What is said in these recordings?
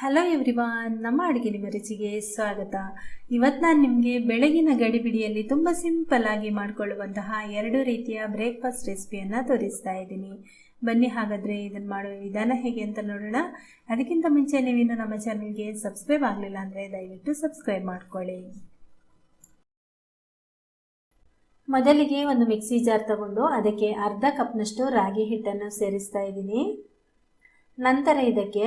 Hello everyone ನಮ್ಮ ಅಡುಗೆ ನಿಮ್ಮ ರುಚಿಗೆ ಸ್ವಾಗತ. ಇವತ್ತು ನಾನು ನಿಮಗೆ ಬೆಳಗಿನ ಗಡಿಬಿಡಿಯಲ್ಲಿ ತುಂಬ ಸಿಂಪಲ್ ಆಗಿ ಮಾಡಿಕೊಳ್ಳುವಂತಹ ಎರಡು ರೀತಿಯ ಬ್ರೇಕ್ಫಾಸ್ಟ್ ರೆಸಿಪಿಯನ್ನು ತೋರಿಸ್ತಾ ಇದ್ದೀನಿ. ಬನ್ನಿ ಹಾಗಾದರೆ ಇದನ್ನು ಮಾಡುವ ವಿಧಾನ ಹೇಗೆ ಅಂತ ನೋಡೋಣ. ಅದಕ್ಕಿಂತ ಮುಂಚೆ ನೀವಿನ್ನು ನಮ್ಮ ಚಾನಲ್ಗೆ ಸಬ್ಸ್ಕ್ರೈಬ್ ಆಗಲಿಲ್ಲ ಅಂದರೆ ದಯವಿಟ್ಟು ಸಬ್ಸ್ಕ್ರೈಬ್ ಮಾಡ್ಕೊಳ್ಳಿ. ಮೊದಲಿಗೆ ಒಂದು ಮಿಕ್ಸಿ ಜಾರ್ ತಗೊಂಡು ಅದಕ್ಕೆ ಅರ್ಧ ಕಪ್ನಷ್ಟು ರಾಗಿ ಹಿಟ್ಟನ್ನು ಸೇರಿಸ್ತಾ ಇದ್ದೀನಿ. ನಂತರ ಇದಕ್ಕೆ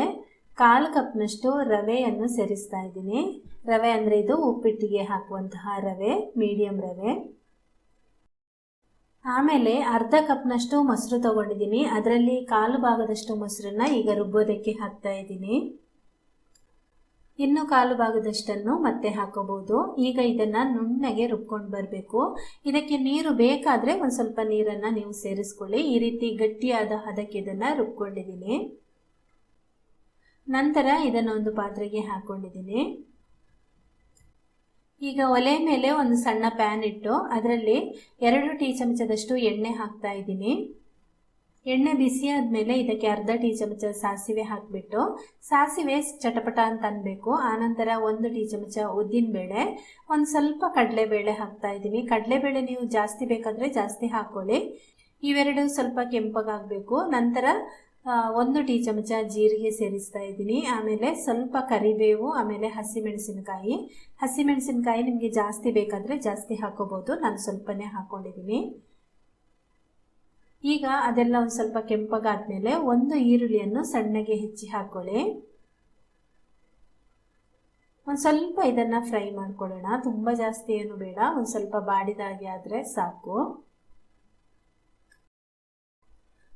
ಕಾಲು ಕಪ್ನಷ್ಟು ರವೆಯನ್ನು ಸೇರಿಸ್ತಾ ಇದ್ದೀನಿ. ರವೆ ಅಂದರೆ ಇದು ಉಪ್ಪಿಟ್ಟಿಗೆ ಹಾಕುವಂತಹ ರವೆ ಮೀಡಿಯಂ ರವೆ. ಆಮೇಲೆ ಅರ್ಧ ಕಪ್ನಷ್ಟು ಮೊಸರು ತಗೊಂಡಿದ್ದೀನಿ. ಅದರಲ್ಲಿ ಕಾಲು ಭಾಗದಷ್ಟು ಮೊಸರನ್ನ ಈಗ ರುಬ್ಬೋದಕ್ಕೆ ಹಾಕ್ತಾ ಇದ್ದೀನಿ. ಇನ್ನು ಕಾಲು ಭಾಗದಷ್ಟನ್ನು ಮತ್ತೆ ಹಾಕೋಬಹುದು. ಈಗ ಇದನ್ನು ನುಣ್ಣಗೆ ರುಬ್ಕೊಂಡು ಬರಬೇಕು. ಇದಕ್ಕೆ ನೀರು ಬೇಕಾದರೆ ಒಂದು ಸ್ವಲ್ಪ ನೀರನ್ನು ನೀವು ಸೇರಿಸ್ಕೊಳ್ಳಿ. ಈ ರೀತಿ ಗಟ್ಟಿಯಾದ ಹದಕ್ಕೆ ಇದನ್ನು ರುಬ್ಕೊಂಡಿದ್ದೀನಿ. ನಂತರ ಇದನ್ನು ಒಂದು ಪಾತ್ರೆಗೆ ಹಾಕ್ಕೊಂಡಿದ್ದೀನಿ ಈಗ ಒಲೆ ಮೇಲೆ ಒಂದು ಸಣ್ಣ ಪ್ಯಾನ್ ಇಟ್ಟು ಅದರಲ್ಲಿ ಎರಡು ಟೀ ಚಮಚದಷ್ಟು ಎಣ್ಣೆ ಹಾಕ್ತಾ ಇದ್ದೀನಿ. ಎಣ್ಣೆ ಬಿಸಿ ಆದಮೇಲೆ ಇದಕ್ಕೆ ಅರ್ಧ ಟೀ ಚಮಚ ಸಾಸಿವೆ ಹಾಕಿಬಿಟ್ಟು, ಸಾಸಿವೆ ಚಟಪಟ ಅಂತ ಅನ್ಬೇಕು. ಆನಂತರ ಒಂದು ಟೀ ಚಮಚ ಉದ್ದಿನಬೇಳೆ, ಒಂದು ಸ್ವಲ್ಪ ಕಡಲೆಬೇಳೆ ಹಾಕ್ತಾ ಇದ್ದೀನಿ. ಕಡಲೆಬೇಳೆ ನೀವು ಜಾಸ್ತಿ ಬೇಕಾದರೆ ಜಾಸ್ತಿ ಹಾಕ್ಕೊಳ್ಳಿ ಇವೆರಡು ಸ್ವಲ್ಪ ಕೆಂಪಗಾಗಬೇಕು ನಂತರ ಒಂದು ಟೀ ಚಮಚ ಜೀರಿಗೆ ಸೇರಿಸ್ತಾ ಇದ್ದೀನಿ. ಆಮೇಲೆ ಸ್ವಲ್ಪ ಕರಿಬೇವು, ಆಮೇಲೆ ಹಸಿಮೆಣಸಿನಕಾಯಿ. ಹಸಿಮೆಣಸಿನಕಾಯಿ ನಿಮಗೆ ಜಾಸ್ತಿ ಬೇಕಾದರೆ ಜಾಸ್ತಿ ಹಾಕೋಬೋದು. ನಾನು ಸ್ವಲ್ಪನೇ ಹಾಕ್ಕೊಂಡಿದ್ದೀನಿ ಈಗ ಅದೆಲ್ಲ ಒಂದು ಸ್ವಲ್ಪ ಕೆಂಪಗಾದ್ಮೇಲೆ ಒಂದು ಈರುಳ್ಳಿಯನ್ನು ಸಣ್ಣಗೆ ಹೆಚ್ಚಿ ಹಾಕ್ಕೊಳ್ಳಿ ಒಂದು ಸ್ವಲ್ಪ ಇದನ್ನು ಫ್ರೈ ಮಾಡ್ಕೊಳ್ಳೋಣ. ತುಂಬ ಜಾಸ್ತಿ ಏನು ಬೇಡ. ಒಂದು ಸ್ವಲ್ಪ ಬಾಡಿದಾಗೆ ಆದರೆ ಸಾಕು.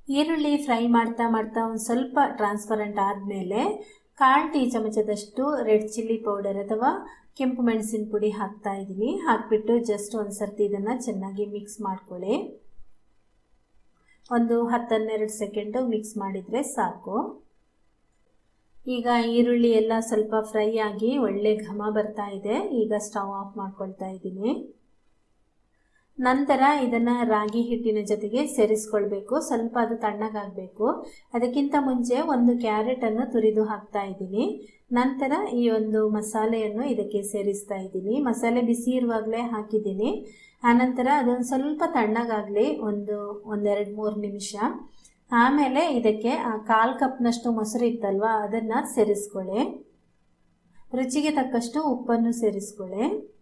ಈರುಳ್ಳಿ ಫ್ರೈ ಮಾಡ್ತಾ ಮಾಡ್ತಾ ಒಂದು ಸ್ವಲ್ಪ ಟ್ರಾನ್ಸ್ಪರೆಂಟ್ ಆದಮೇಲೆ ಕಾಲು ಟೀ ಚಮಚದಷ್ಟು ರೆಡ್ ಚಿಲ್ಲಿ ಪೌಡರ್ ಅಥವಾ ಕೆಂಪು ಮೆಣಸಿನ ಪುಡಿ ಹಾಕ್ತಾ ಇದ್ದೀನಿ ಹಾಕ್ಬಿಟ್ಟು ಜಸ್ಟ್ ಒಂದು ಸರ್ತಿ ಇದನ್ನು ಚೆನ್ನಾಗಿ ಮಿಕ್ಸ್ ಮಾಡ್ಕೊಳ್ಳಿ. ಒಂದು ಹತ್ತನ್ನೆರಡು ಸೆಕೆಂಡು ಮಿಕ್ಸ್ ಮಾಡಿದರೆ ಸಾಕು. ಈಗ ಈರುಳ್ಳಿ ಎಲ್ಲ ಸ್ವಲ್ಪ ಫ್ರೈ ಆಗಿ ಒಳ್ಳೆ ಘಮ ಬರ್ತಾ ಇದೆ. ಈಗ ಸ್ಟವ್ ಆಫ್ ಮಾಡ್ಕೊಳ್ತಾ ಇದ್ದೀನಿ ನಂತರ ಇದನ್ನು ರಾಗಿ ಹಿಟ್ಟಿನ ಜೊತೆಗೆ ಸೇರಿಸ್ಕೊಳ್ಬೇಕು. ಸ್ವಲ್ಪ ಅದು ತಣ್ಣಗಾಗಬೇಕು. ಅದಕ್ಕಿಂತ ಮುಂಚೆ ಒಂದು ಕ್ಯಾರೆಟನ್ನು ತುರಿದು ಹಾಕ್ತಾ ಇದ್ದೀನಿ. ನಂತರ ಈ ಒಂದು ಮಸಾಲೆಯನ್ನು ಇದಕ್ಕೆ ಸೇರಿಸ್ತಾ ಇದ್ದೀನಿ. ಮಸಾಲೆ ಬಿಸಿ ಇರುವಾಗಲೇ ಹಾಕಿದ್ದೀನಿ. ಆನಂತರ ಅದೊಂದು ಸ್ವಲ್ಪ ತಣ್ಣಗಾಗಲಿ, ಒಂದು ಒಂದೆರಡು ಮೂರು ನಿಮಿಷ. ಆಮೇಲೆ ಇದಕ್ಕೆ ಕಾಲು ಕಪ್ನಷ್ಟು ಮೊಸರು ಇತ್ತಲ್ವ, ಅದನ್ನು ಸೇರಿಸ್ಕೊಳ್ಳಿ. ರುಚಿಗೆ ತಕ್ಕಷ್ಟು ಉಪ್ಪನ್ನು ಸೇರಿಸ್ಕೊಳ್ಳಿ.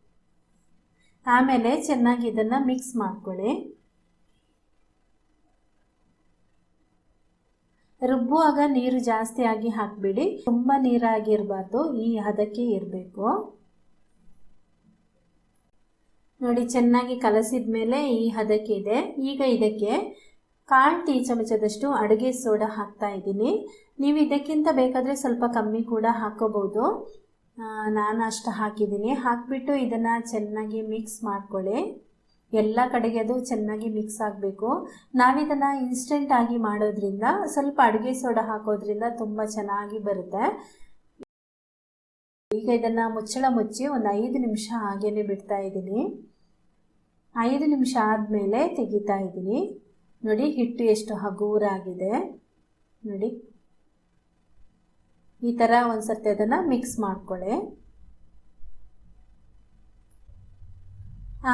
ಆಮೇಲೆ ಚೆನ್ನಾಗಿ ಇದನ್ನು ಮಿಕ್ಸ್ ಮಾಡ್ಕೊಳ್ಳಿ. ರುಬ್ಬುವಾಗ ನೀರು ಜಾಸ್ತಿ ಆಗಿ ಹಾಕಬೇಡಿ. ತುಂಬ ನೀರಾಗಿರಬಾರ್ದು, ಈ ಹದಕ್ಕೆ ಇರಬೇಕು. ನೋಡಿ, ಚೆನ್ನಾಗಿ ಕಲಸಿದ ಮೇಲೆ ಈ ಹದಕ್ಕೆ ಇದೆ ಈಗ ಇದಕ್ಕೆ ಕಾಲು ಟೀ ಚಮಚದಷ್ಟು ಅಡುಗೆ ಸೋಡಾ ಹಾಕ್ತಾ ಇದ್ದೀನಿ. ನೀವು ಇದಕ್ಕಿಂತ ಬೇಕಾದರೆ ಸ್ವಲ್ಪ ಕಮ್ಮಿ ಕೂಡ ಹಾಕೋಬೋದು ನಾನು ಅಷ್ಟು ಹಾಕಿದ್ದೀನಿ ಹಾಕಿಬಿಟ್ಟು ಇದನ್ನು ಚೆನ್ನಾಗಿ ಮಿಕ್ಸ್ ಮಾಡ್ಕೊಳ್ಳಿ. ಎಲ್ಲ ಕಡೆಗೆ ಅದು ಚೆನ್ನಾಗಿ ಮಿಕ್ಸ್ ಆಗಬೇಕು. ನಾವಿದನ್ನು ಇನ್ಸ್ಟೆಂಟಾಗಿ ಮಾಡೋದ್ರಿಂದ, ಸ್ವಲ್ಪ ಅಡುಗೆ ಸೋಡಾ ಹಾಕೋದ್ರಿಂದ ತುಂಬ ಚೆನ್ನಾಗಿ ಬರುತ್ತೆ. ಈಗ ಇದನ್ನು ಮುಚ್ಚಳ ಮುಚ್ಚಿ ಒಂದು ಐದು ನಿಮಿಷ ಹಾಗೇ ಬಿಡ್ತಾ ಇದ್ದೀನಿ. ಐದು ನಿಮಿಷ ಆದಮೇಲೆ ತೆಗಿತಾ ಇದ್ದೀನಿ. ನೋಡಿ ಹಿಟ್ಟು ಎಷ್ಟು ಹಗೂರಾಗಿದೆ. ನೋಡಿ. ಈ ಥರ ಒಂದು ಸರ್ತಿ ಅದನ್ನು ಮಿಕ್ಸ್ ಮಾಡ್ಕೊಳ್ಳಿ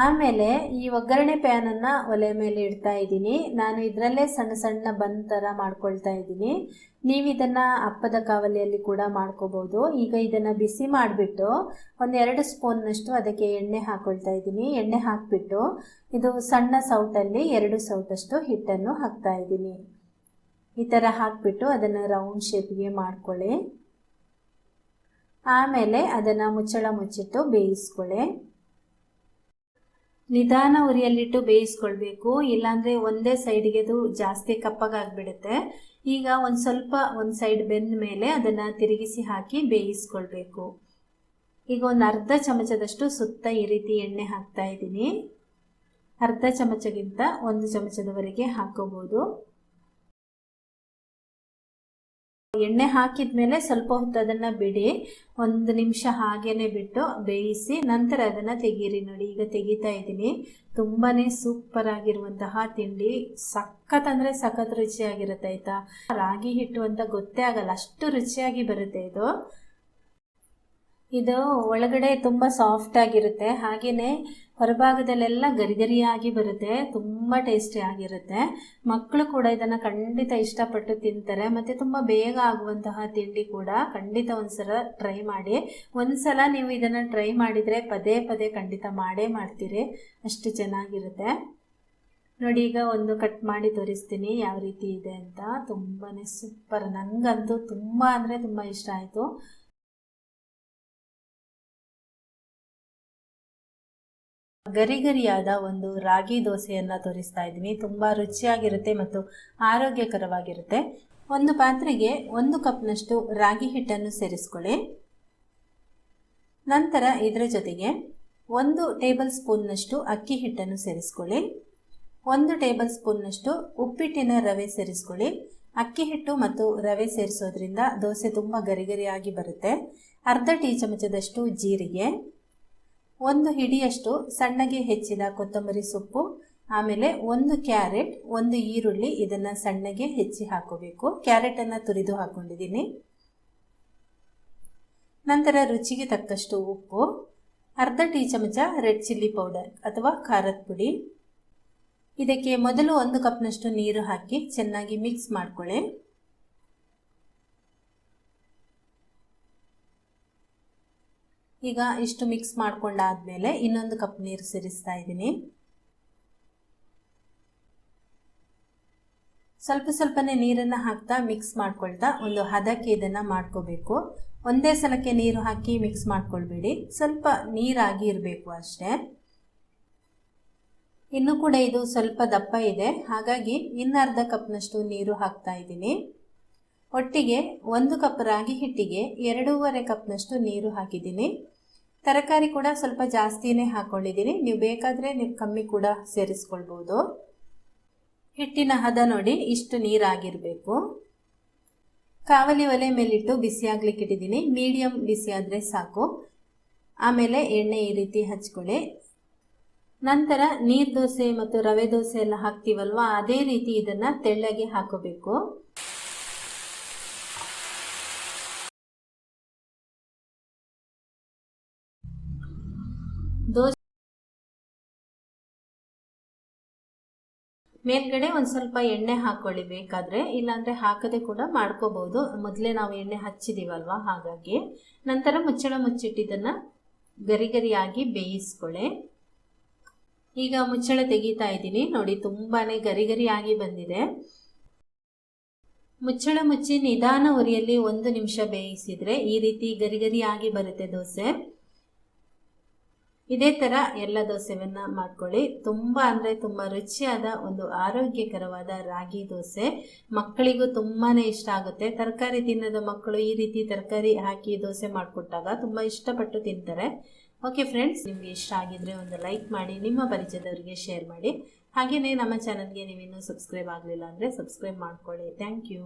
ಆಮೇಲೆ ಈ ಒಗ್ಗರಣೆ ಪ್ಯಾನನ್ನು ಒಲೆ ಮೇಲೆ ಇಡ್ತಾ ಇದ್ದೀನಿ. ನಾನು ಇದರಲ್ಲೇ ಸಣ್ಣ ಸಣ್ಣ ಬನ್ ಥರ ಮಾಡ್ಕೊಳ್ತಾ ಇದ್ದೀನಿ. ನೀವು ಇದನ್ನು ಅಪ್ಪದ ಕಾವಲಿಯಲ್ಲಿ ಕೂಡ ಮಾಡ್ಕೋಬೋದು. ಈಗ ಇದನ್ನು ಬಿಸಿ ಮಾಡಿಬಿಟ್ಟು ಒಂದೆರಡು ಸ್ಪೂನ್ನಷ್ಟು ಅದಕ್ಕೆ ಎಣ್ಣೆ ಹಾಕ್ಕೊಳ್ತಾ ಇದ್ದೀನಿ. ಎಣ್ಣೆ ಹಾಕಿಬಿಟ್ಟು ಇದು ಸಣ್ಣ ಸೌಟಲ್ಲಿ ಎರಡು ಸೌಟಷ್ಟು ಹಿಟ್ಟನ್ನು ಹಾಕ್ತಾ ಇದ್ದೀನಿ. ಈ ಥರ ಹಾಕಿಬಿಟ್ಟು ಅದನ್ನು ರೌಂಡ್ ಶೇಪ್ಗೆ ಮಾಡ್ಕೊಳ್ಳಿ ಆಮೇಲೆ ಅದನ್ನು ಮುಚ್ಚಳ ಮುಚ್ಚಿಟ್ಟು ಬೇಯಿಸ್ಕೊಳ್ಳಿ ನಿಧಾನ ಉರಿಯಲ್ಲಿಟ್ಟು ಬೇಯಿಸ್ಕೊಳ್ಬೇಕು. ಇಲ್ಲಾಂದರೆ ಒಂದೇ ಸೈಡ್ಗೆ ಅದು ಜಾಸ್ತಿ ಕಪ್ಪಗಾಗ್ಬಿಡುತ್ತೆ. ಈಗ ಒಂದು ಸ್ವಲ್ಪ ಒಂದು ಸೈಡ್ ಬೆಂದ ಮೇಲೆ ಅದನ್ನು ತಿರುಗಿಸಿ ಹಾಕಿ ಬೇಯಿಸ್ಕೊಳ್ಬೇಕು. ಈಗ ಒಂದು ಅರ್ಧ ಚಮಚದಷ್ಟು ಸುತ್ತ ಈ ರೀತಿ ಎಣ್ಣೆ ಹಾಕ್ತಾ ಇದ್ದೀನಿ. ಅರ್ಧ ಚಮಚಗಿಂತ ಒಂದು ಚಮಚದವರೆಗೆ ಹಾಕೋಬೋದು. ಎಣ್ಣೆ ಹಾಕಿದ ಮೇಲೆ ಸ್ವಲ್ಪ ಹೊತ್ತು ಅದನ್ನು ಬಿಡಿ. ಒಂದು ನಿಮಿಷ ಹಾಗೇನೆ ಬಿಟ್ಟು ಬೇಯಿಸಿ ನಂತರ ಅದನ್ನು ತೆಗೀರಿ ನೋಡಿ. ಈಗ ತೆಗಿತಾ ಇದ್ದೀನಿ. ತುಂಬಾ ಸೂಪರ್ ಆಗಿರುವಂತಹ ತಿಂಡಿ. ಸಖತ್ ಅಂದರೆ ಸಖತ್ ರುಚಿಯಾಗಿರುತ್ತೆ ಆಯಿತಾ? ರಾಗಿ ಹಿಟ್ಟು ಅಂತ ಗೊತ್ತೇ ಆಗಲ್ಲ. ಅಷ್ಟು ರುಚಿಯಾಗಿ ಬರುತ್ತೆ ಇದು. ಇದು ಒಳಗಡೆ ತುಂಬ ಸಾಫ್ಟ್ ಆಗಿರುತ್ತೆ. ಹಾಗೆಯೇ ಹೊರಭಾಗದಲ್ಲೆಲ್ಲ ಗರಿಗರಿಯಾಗಿ ಬರುತ್ತೆ. ತುಂಬ ಟೇಸ್ಟಿ ಆಗಿರುತ್ತೆ. ಮಕ್ಕಳು ಕೂಡ ಇದನ್ನು ಖಂಡಿತ ಇಷ್ಟಪಟ್ಟು ತಿಂತಾರೆ. ಮತ್ತು ತುಂಬ ಬೇಗ ಆಗುವಂತಹ ತಿಂಡಿ ಕೂಡ ಖಂಡಿತ ಒಂದ್ಸಲ ಟ್ರೈ ಮಾಡಿ. ಒಂದ್ಸಲ ನೀವು ಇದನ್ನು ಟ್ರೈ ಮಾಡಿದರೆ ಪದೇ ಪದೇ ಖಂಡಿತ ಮಾಡೇ ಮಾಡ್ತೀರಿ. ಅಷ್ಟು ಚೆನ್ನಾಗಿರುತ್ತೆ. ನೋಡಿ, ಈಗ ಒಂದು ಕಟ್ ಮಾಡಿ ತೋರಿಸ್ತೀನಿ ಯಾವ ರೀತಿ ಇದೆ ಅಂತ. ತುಂಬಾ ಸೂಪರ್ ನನಗಂತೂ ತುಂಬ ಅಂದರೆ ತುಂಬ ಇಷ್ಟ ಆಯಿತು. ಗರಿಗರಿಯಾದ ಒಂದು ರಾಗಿ ದೋಸೆಯನ್ನು ತೋರಿಸ್ತಾ ಇದ್ದೀನಿ. ತುಂಬ ರುಚಿಯಾಗಿರುತ್ತೆ ಮತ್ತು ಆರೋಗ್ಯಕರವಾಗಿರುತ್ತೆ. ಒಂದು ಪಾತ್ರೆಗೆ ಒಂದು ಕಪ್ನಷ್ಟು ರಾಗಿ ಹಿಟ್ಟನ್ನು ಸೇರಿಸ್ಕೊಳ್ಳಿ. ನಂತರ ಇದರ ಜೊತೆಗೆ ಒಂದು ಟೇಬಲ್ ಸ್ಪೂನ್ನಷ್ಟು ಅಕ್ಕಿ ಹಿಟ್ಟನ್ನು ಸೇರಿಸ್ಕೊಳ್ಳಿ. ಒಂದು ಟೇಬಲ್ ಸ್ಪೂನ್ನಷ್ಟು ಉಪ್ಪಿಟ್ಟಿನ ರವೆ ಸೇರಿಸ್ಕೊಳ್ಳಿ. ಅಕ್ಕಿ ಹಿಟ್ಟು ಮತ್ತು ರವೆ ಸೇರಿಸೋದ್ರಿಂದ ದೋಸೆ ತುಂಬ ಗರಿಗರಿಯಾಗಿ ಬರುತ್ತೆ. ಅರ್ಧ ಟೀ ಚಮಚದಷ್ಟು ಜೀರಿಗೆ ಒಂದು ಹಿಡಿಯಷ್ಟು ಸಣ್ಣಗೆ ಹೆಚ್ಚಿದ ಕೊತ್ತಂಬರಿ ಸೊಪ್ಪು, ಆಮೇಲೆ ಒಂದು ಕ್ಯಾರೆಟ್, ಒಂದು ಈರುಳ್ಳಿ ಇದನ್ನು ಸಣ್ಣಗೆ ಹೆಚ್ಚಿ ಹಾಕೋಬೇಕು. ಕ್ಯಾರೆಟನ್ನು ತುರಿದು ಹಾಕೊಂಡಿದ್ದೀನಿ. ನಂತರ ರುಚಿಗೆ ತಕ್ಕಷ್ಟು ಉಪ್ಪು, ಅರ್ಧ ಟೀ ಚಮಚ ರೆಡ್ ಚಿಲ್ಲಿ ಪೌಡರ್ ಅಥವಾ ಖಾರದ ಪುಡಿ. ಇದಕ್ಕೆ ಮೊದಲು ಒಂದು ಕಪ್ನಷ್ಟು ನೀರು ಹಾಕಿ ಚೆನ್ನಾಗಿ ಮಿಕ್ಸ್ ಮಾಡ್ಕೊಳ್ಳಿ. ಈಗ ಇಷ್ಟು ಮಿಕ್ಸ್ ಮಾಡ್ಕೊಂಡಾದ್ಮೇಲೆ ಇನ್ನೊಂದು ಕಪ್ ನೀರು ಸೇರಿಸ್ತಾ ಇದ್ದೀನಿ. ಸ್ವಲ್ಪ ಸ್ವಲ್ಪನೇ ನೀರನ್ನು ಹಾಕ್ತಾ ಮಿಕ್ಸ್ ಮಾಡ್ಕೊಳ್ತಾ ಒಂದು ಹದಕ್ಕೆ ಇದನ್ನು ಮಾಡ್ಕೋಬೇಕು. ಒಂದೇ ಸಲಕ್ಕೆ ನೀರು ಹಾಕಿ ಮಿಕ್ಸ್ ಮಾಡ್ಕೊಳ್ಬೇಡಿ. ಸ್ವಲ್ಪ ನೀರಾಗಿ ಇರಬೇಕು ಅಷ್ಟೇ. ಇನ್ನೂ ಕೂಡ ಇದು ಸ್ವಲ್ಪ ದಪ್ಪ ಇದೆ. ಹಾಗಾಗಿ ಇನ್ನರ್ಧ ಕಪ್ನಷ್ಟು ನೀರು ಹಾಕ್ತಾ ಇದ್ದೀನಿ. ಒಟ್ಟಿಗೆ ಒಂದು ಕಪ್ ರಾಗಿ ಹಿಟ್ಟಿಗೆ ಎರಡೂವರೆ ಕಪ್ನಷ್ಟು ನೀರು ಹಾಕಿದ್ದೀನಿ. ತರಕಾರಿ ಕೂಡ ಸ್ವಲ್ಪ ಜಾಸ್ತಿನೇ ಹಾಕ್ಕೊಂಡಿದ್ದೀನಿ. ನೀವು ಬೇಕಾದರೆ ನೀವು ಕಮ್ಮಿ ಕೂಡ ಸೇರಿಸ್ಕೊಳ್ಬೋದು. ಹಿಟ್ಟಿನ ಹದ ನೋಡಿ ಇಷ್ಟು ನೀರಾಗಿರಬೇಕು. ಕಾವಲಿ ಒಲೆ ಮೇಲಿಟ್ಟು ಬಿಸಿಯಾಗ್ಲಿಕ್ಕೆ ಇಟ್ಟಿದ್ದೀನಿ. ಮೀಡಿಯಮ್ ಬಿಸಿ ಆದರೆ ಸಾಕು. ಆಮೇಲೆ ಎಣ್ಣೆ ಈ ರೀತಿ ಹಚ್ಕೊಳ್ಳಿ. ನಂತರ ನೀರು ದೋಸೆ ಮತ್ತು ರವೆ ದೋಸೆ ಎಲ್ಲ ಹಾಕ್ತೀವಲ್ವ? ಅದೇ ರೀತಿ ಇದನ್ನು ತೆಳ್ಳಗೆ ಹಾಕೋಬೇಕು. ಮೇಲ್ಗಡೆ ಒಂದು ಸ್ವಲ್ಪ ಎಣ್ಣೆ ಹಾಕೊಳ್ಳಿ ಬೇಕಾದರೆ, ಇಲ್ಲಾಂದರೆ ಹಾಕದೆ ಕೂಡ ಮಾಡ್ಕೋಬಹುದು. ಮೊದಲೇ ನಾವು ಎಣ್ಣೆ ಹಚ್ಚಿದೀವಲ್ವಾ, ಹಾಗಾಗಿ. ನಂತರ ಮುಚ್ಚಳ ಮುಚ್ಚಿಟ್ಟಿದ್ದನ್ನು ಗರಿ ಗರಿಯಾಗಿ ಬೇಯಿಸ್ಕೊಳ್ಳಿ ಈಗ ಮುಚ್ಚಳ ತೆಗಿತಾ ಇದ್ದೀನಿ. ನೋಡಿ ತುಂಬಾ ಗರಿ ಗರಿಯಾಗಿ ಬಂದಿದೆ. ಮುಚ್ಚಳ ಮುಚ್ಚಿ ನಿಧಾನ ಉರಿಯಲ್ಲಿ ಒಂದು ನಿಮಿಷ ಬೇಯಿಸಿದರೆ ಈ ರೀತಿ ಗರಿಗರಿಯಾಗಿ ಬರುತ್ತೆ ದೋಸೆ. ಇದೇ ಥರ ಎಲ್ಲ ದೋಸೆವನ್ನ ಮಾಡ್ಕೊಳ್ಳಿ. ತುಂಬ ಅಂದರೆ ತುಂಬ ರುಚಿಯಾದ ಒಂದು ಆರೋಗ್ಯಕರವಾದ ರಾಗಿ ದೋಸೆ. ಮಕ್ಕಳಿಗೂ ತುಂಬಾ ಇಷ್ಟ ಆಗುತ್ತೆ. ತರಕಾರಿ ತಿನ್ನದ ಮಕ್ಕಳು ಈ ರೀತಿ ತರಕಾರಿ ಹಾಕಿ ದೋಸೆ ಮಾಡಿಕೊಟ್ಟಾಗ ತುಂಬ ಇಷ್ಟಪಟ್ಟು ತಿಂತಾರೆ. ಓಕೆ ಫ್ರೆಂಡ್ಸ್ ನಿಮಗೆ ಇಷ್ಟ ಆಗಿದ್ರೆ ಒಂದು ಲೈಕ್ ಮಾಡಿ, ನಿಮ್ಮ ಪರಿಚಯದವರಿಗೆ ಶೇರ್ ಮಾಡಿ. ಹಾಗೆಯೇ ನಮ್ಮ ಚಾನಲ್ಗೆ ನೀವಿನ್ನೂ ಸಬ್ಸ್ಕ್ರೈಬ್ ಆಗಲಿಲ್ಲ ಅಂದರೆ ಸಬ್ಸ್ಕ್ರೈಬ್ ಮಾಡ್ಕೊಳ್ಳಿ. Thank you